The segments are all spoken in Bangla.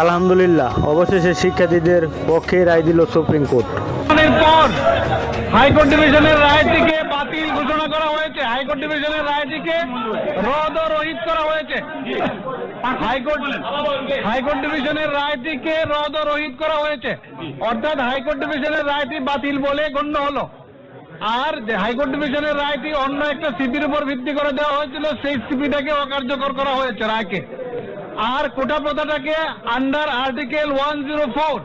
আলহামদুলিল্লাহ, অবশেষে শিক্ষার্থীদের পক্ষে রায় দিল সুপ্রিম কোর্ট। হাইকোর্ট ডিভিশনের রায়টিকে বাতিল ঘোষণা করা হয়েছে। হাইকোর্ট ডিভিশনের রায়টিকে রদ ও রহিত করা হয়েছে। হাইকোর্ট হাইকোর্ট ডিভিশনের রায়টিকে রদ ও রহিত করা হয়েছে। অর্থাৎ হাইকোর্ট ডিভিশনের রায়টি বাতিল বলে গণ্য হলো। আর যে হাইকোর্ট ডিভিশনের রায়টি অন্য একটা সিপির উপর ভিত্তি করে দেওয়া হয়েছিল, সেই সিপিটাকে অকার্যকর করা হয়েছে রায়কে। আর quota প্রথাটাকে under article one zero four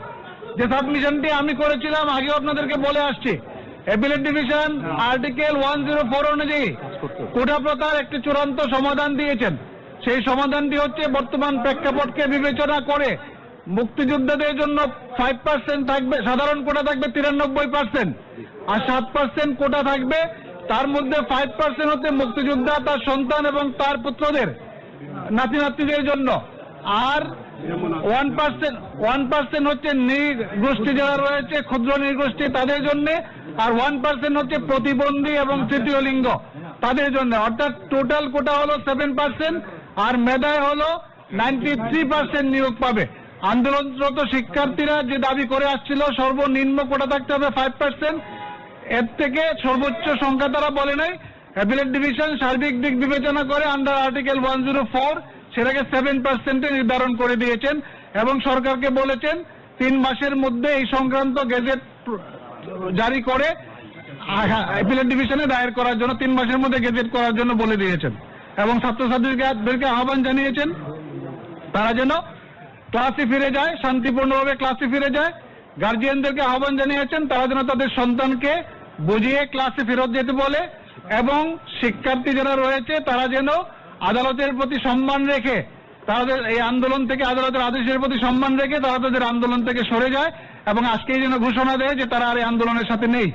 যে সাবমিশনটি আমি করেছিলাম আগে আপনাদেরকে বলে আসছি। Appellate division article one zero four অনুযায়ী কোটা প্রথার একটি চূড়ান্ত সমাধান দিয়েছেন। সেই সমাধানটি হচ্ছে বর্তমান প্রেক্ষাপটকে বিবেচনা করে মুক্তিযোদ্ধাদের জন্য ফাইভ পার্সেন্ট থাকবে, সাধারণ কোটা থাকবে তিরানব্বই পার্সেন্ট আর সাত পার্সেন্ট কোটা থাকবে, তার মধ্যে ফাইভ পার্সেন্ট হচ্ছে মুক্তিযোদ্ধা, তার সন্তান এবং তার পুত্রদের। নাতি নাতনিদের জন্য। আর ওয়ান পার্সেন্ট ওয়ান পার্সেন্ট হচ্ছে নৃগোষ্ঠী যারা রয়েছে, ক্ষুদ্র নৃগোষ্ঠী, তাদের জন্য। আর ওয়ান পার্সেন্ট হচ্ছে প্রতিবন্ধী এবং তৃতীয় লিঙ্গ, তাদের জন্য। অর্থাৎ টোটাল কোটা হলো সেভেন পার্সেন্ট আর মেধায় হলো নাইনটি থ্রি পার্সেন্ট নিয়োগ পাবে। আন্দোলনরত শিক্ষার্থীরা যে দাবি করে আসছিল, সর্বনিম্ন কোটা থাকতে হবে ফাইভ পার্সেন্ট এর থেকে সর্বোচ্চ সংখ্যা তারা বলে নাই। অ্যাপিলেট ডিভিশন সার্বিক দিক বিবেচনা করে under article one zero four সেটাকে সেভেন পার্সেন্টে নির্ধারণ করে দিয়েছেন এবং সরকারকে বলেছেন তিন মাসের মধ্যে এই সংক্রান্ত গেজেট জারি করে অ্যাপিলেট ডিভিশনে দায়ের করার জন্য, তিন মাসের মধ্যে গেজেট করার জন্য বলে দিয়েছেন। এবং ছাত্রছাত্রীদেরকে আহ্বান জানিয়েছেন তারা যেন ক্লাসে ফিরে যায়, শান্তিপূর্ণভাবে ক্লাসে ফিরে যায়। গার্জিয়ানদেরকে আহ্বান জানিয়েছেন, তারা যেন তাদের সন্তানকে বুঝিয়ে ক্লাসে ফেরত যেতে বলে। এবং শিক্ষার্থী যারা রয়েছে, তারা যেন আদালতের প্রতি সম্মান রেখে, তাদের এই আন্দোলন থেকে আদালতের আদেশের প্রতি সম্মান রেখে তারা তাদের আন্দোলন থেকে সরে যায় এবং আজকেই যেন ঘোষণা দেয় যে তারা আর এই আন্দোলনের সাথে নেই।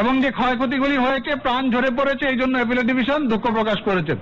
এবং যে ক্ষয়ক্ষতিগুলি হয়েছে, প্রাণ ঝরে পড়েছে, এই জন্য অ্যাপিলেট ডিভিশন দুঃখ প্রকাশ করেছেন